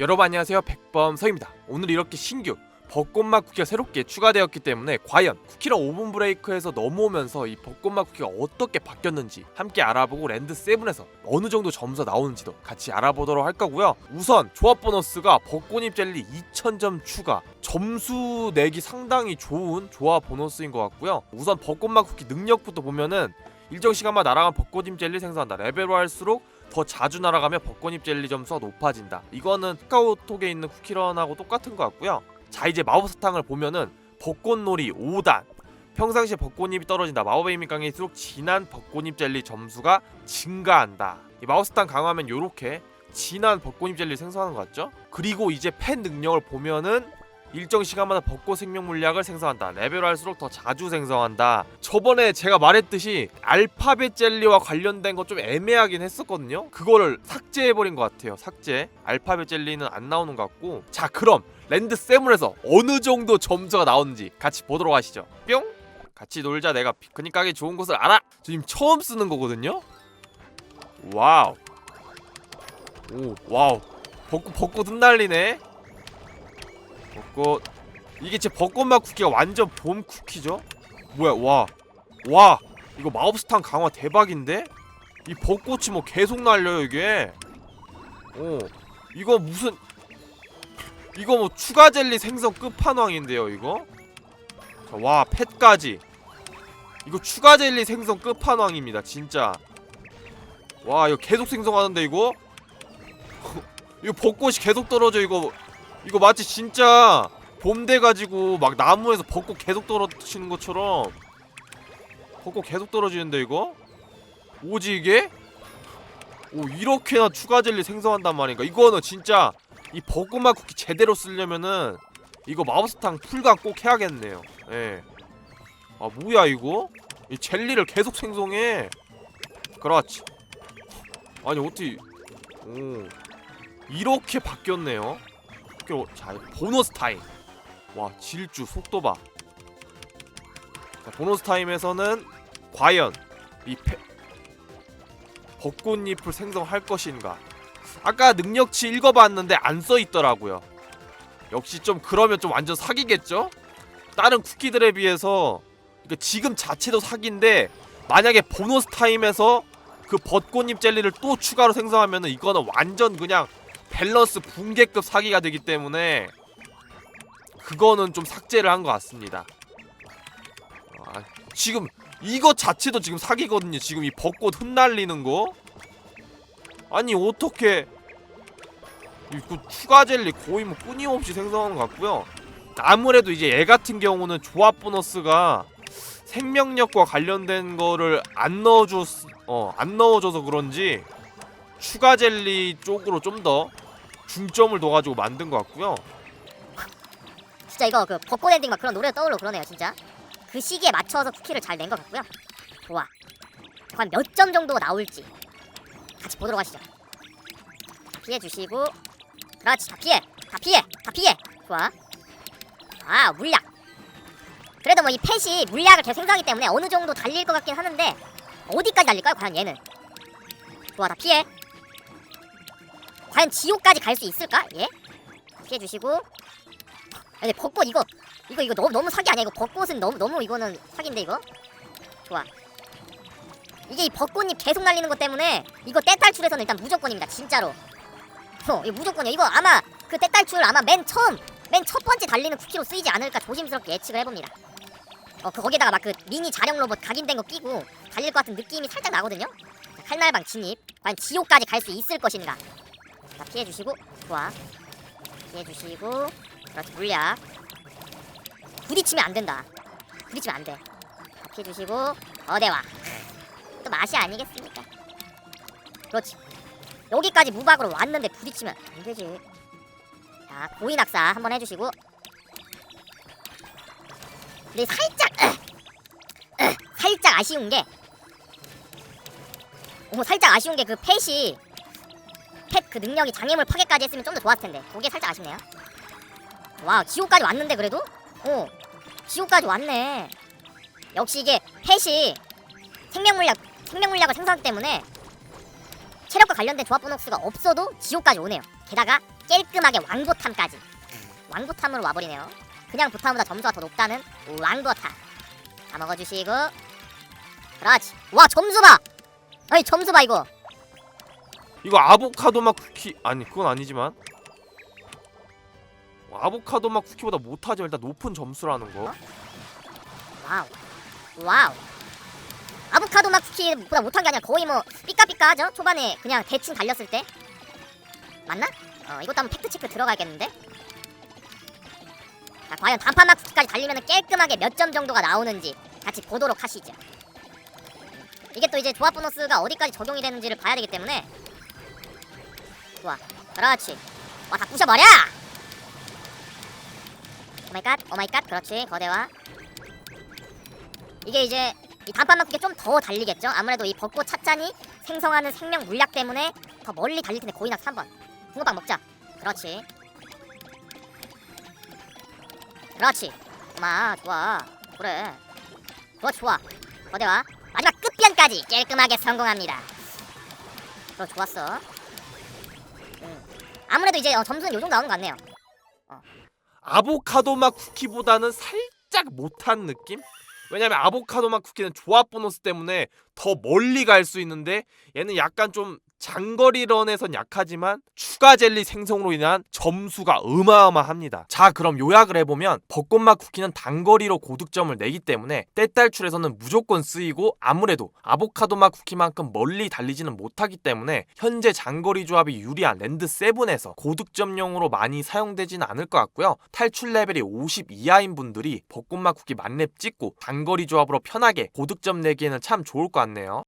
여러분 안녕하세요. 백범서입니다. 오늘 이렇게 신규 벚꽃맛 쿠키가 새롭게 추가되었기 때문에 과연 쿠키랑 오븐 브레이크에서 넘어오면서 이 벚꽃맛 쿠키가 어떻게 바뀌었는지 함께 알아보고 랜드 7에서 어느 정도 점수가 나오는지도 같이 알아보도록 할 거고요. 우선 조합 보너스가 벚꽃잎 젤리 2000점 추가 점수 내기 상당히 좋은 조합 보너스인 것 같고요. 우선 벚꽃맛 쿠키 능력부터 보면은 일정 시간만 날아간 벚꽃잎 jel리 생성한다. 레벨로 할수록 더 자주 날아가면 벚꽃잎 젤리 점수가 높아진다. 이거는 카카오톡에 있는 쿠키런하고 똑같은 것 같고요. 자 이제 마법 사탕을 보면은 벚꽃놀이 5단. 평상시에 벚꽃잎이 떨어진다. 마법의 힘이 강해질수록 진한 벚꽃잎 젤리 점수가 증가한다. 이 마법 사탕 강화하면 요렇게 진한 벚꽃잎 젤리 생성하는 것 같죠? 그리고 이제 팬 능력을 보면은 일정 시간마다 벚꽃 생명 물약을 생성한다. 레벨 할수록 더 자주 생성한다. 저번에 제가 말했듯이 알파벳 젤리와 관련된 거 좀 애매하긴 했었거든요. 그거를 삭제해버린 것 같아요. 삭제. 알파벳 젤리는 안 나오는 것 같고. 자, 그럼 랜드 세븐에서 어느 정도 점수가 나오는지 같이 보도록 하시죠. 뿅. 같이 놀자. 내가 피크닉 가기 좋은 곳을 알아. 저 지금 처음 쓰는 거거든요. 와우. 오, 와우. 벚꽃 벚꽃 흩날리네. 벚꽃. 이게 제 벚꽃맛 쿠키가 완전 봄 쿠키죠? 뭐야 와. 와! 이거 마법스탄 강화 대박인데? 이 벚꽃이 뭐 계속 날려요 이게? 어. 이거 무슨 이거 뭐 추가 젤리 생성 끝판왕인데요 이거? 자, 와 펫까지. 이거 추가 젤리 생성 끝판왕입니다 진짜. 와 이거 계속 생성하는데 이거? 이거 벚꽃이 계속 떨어져 이거 이거 마치 진짜 봄 돼가지고 막 나무에서 벚꽃 계속 떨어지는 것처럼 벚꽃 계속 떨어지는데 이거? 오지 이게? 오 이렇게나 추가 젤리 생성한단 말인가 이거는 진짜 이 벚꽃맛 쿠키 제대로 쓰려면은 이거 마법사탕 풀강 꼭 해야겠네요 예. 아 뭐야 이거? 이 젤리를 계속 생성해 그렇지 아니 어떻게 오 이렇게 바뀌었네요 학교 자 보너스 타임. 와 질주 속도 봐. 자, 보너스 타임에서는 과연 이 페... 벚꽃잎을 생성할 것인가? 아까 능력치 읽어봤는데 안 써있더라고요. 역시 좀 그러면 좀 완전 사기겠죠? 다른 쿠키들에 비해서 그러니까 지금 자체도 사기인데 만약에 보너스 타임에서 그 벚꽃잎 젤리를 또 추가로 생성하면은 이거는 완전 그냥 밸런스 붕괴급 사기가 되기 때문에 그거는 좀 삭제를 한 것 같습니다. 아, 지금 이거 자체도 지금 사기거든요. 지금 이 벚꽃 흩날리는 거. 아니 어떻게 이거 추가 젤리 거의 뭐 끊임없이 생성하는 것 같고요. 아무래도 이제 얘 같은 경우는 조합 보너스가 생명력과 관련된 거를 안 넣어줬 어안 넣어줘서 그런지 추가 젤리 쪽으로 좀 더 중점을 둬가지고 만든 것 같고요. 진짜 이거 그 벚꽃 엔딩 막 그런 노래 떠올려 그러네요 진짜. 그 시기에 맞춰서 쿠키를 잘 낸 것 같고요. 좋아. 과연 몇 점 정도 나올지 같이 보도록 하시죠. 피해 주시고. 그렇지 다 피해. 다 피해. 다 피해. 좋아. 아 물약. 그래도 뭐 이 펫이 물약을 계속 생성하기 때문에 어느 정도 달릴 것 같긴 하는데 어디까지 달릴까요? 과연 얘는? 좋아 다 피해 과연 지옥까지 갈 수 있을까? 얘 피해 주시고. 아니 벚꽃 이거 이거 이거 너무 너무 사기 아니야? 이거 벚꽃은 너무 너무 이거는 사기인데 이거? 좋아. 이게 이 벚꽃잎 계속 날리는 것 때문에 이거 떼탈출에서는 일단 무조건입니다 진짜로. 어 이거 무조건이야. 이거 아마 그 떼탈출 아마 맨 처음 맨 첫 번째 달리는 쿠키로 쓰이지 않을까 조심스럽게 예측을 해봅니다. 어 그 거기다가 막 그 미니 자력 로봇 각인된 거 끼고 달릴 것 같은 느낌이 살짝 나거든요? 자, 칼날방 진입. 과연 지옥까지 갈 수 있을 것인가 자 피해주시고 좋아. 피해주시고 그렇지 물약. 부딪히면 안 된다. 부딪히면 안돼. 피해주시고 어대와. 또 맛이 아니겠습니까? 그렇지. 여기까지 무박으로 왔는데 부딪히면 안 되지. 자 고인 학사 한번 해주시고. 근데 살짝 살짝 아쉬운 게 오, 살짝 아쉬운 게 그 펫이 펫그 능력이 장애물 파괴까지 했으면 좀 더 좋았을 텐데. 그게 살짝 아쉽네요. 와 지옥까지 왔는데 그래도? 어 지옥까지 왔네. 역시 이게 펫이 생명물약 생명물약을 생성하기 때문에 체력과 관련된 조합 보너스가 없어도 지옥까지 오네요. 게다가 깔끔하게 왕보탐까지. 왕보탐으로 와버리네요. 그냥 보탐보다 점수가 더 높다는 왕보탐. 다 먹어주시고. 그렇지. 와 점수 봐! 아니 점수 봐 이거 이거 아보카도 맛 쿠키 아니 그건 아니지만. 아보카도 맛 쿠키보다 못하지만 일단 높은 점수라는 거. 와우. 와우. 아보카도 맛 쿠키보다 못한 게 아니라 거의 뭐 삐까삐까하죠? 초반에 그냥 대충 달렸을 때. 맞나? 어 이것도 한번 팩트체크 들어가야겠는데? 자 과연 단판 맛 쿠키까지 달리면 깔끔하게 몇 점 정도가 나오는지 같이 보도록 하시죠. 이게 또 이제 조합 보너스가 어디까지 적용이 되는지를 봐야 되기 때문에 그렇지. 와다 부셔버려! 오마이갓 오마이갓. 그렇지. 거대화. 이게 이제 이 단판만 크게 좀 더 달리겠죠? 아무래도 이 벚꽃 찻잔이 생성하는 생명 물약 때문에 더 멀리 달릴 텐데 고인학 3번. 붕어빵 먹자. 그렇지. 그렇지. 엄마 좋아. 그래. 좋아 좋아. 거대화. 마지막 끝변까지 깔끔하게 성공합니다. 그거 좋았어. 음. 아무래도 이제 어, 점수는 요 정도 나오는 것 같네요 아보카도 맛 쿠키보다는 살짝 못한 느낌? 왜냐면 아보카도 맛 쿠키는 조합 보너스 때문에 더 멀리 갈 수 있는데 얘는 약간 좀 장거리 런에선 약하지만 추가 젤리 생성으로 인한 점수가 어마어마합니다. 자 그럼 요약을 해보면 벚꽃맛 쿠키는 단거리로 고득점을 내기 때문에 떼딸출에서는 무조건 쓰이고 아무래도 아보카도 맛 쿠키만큼 멀리 달리지는 못하기 때문에 현재 장거리 조합이 유리한 랜드 7에서 고득점용으로 많이 사용되지는 않을 것 같고요. 탈출 레벨이 50 이하인 분들이 벚꽃맛 쿠키 만렙 찍고 장거리 조합으로 편하게 고득점 내기에는 참 좋을 것 같네요.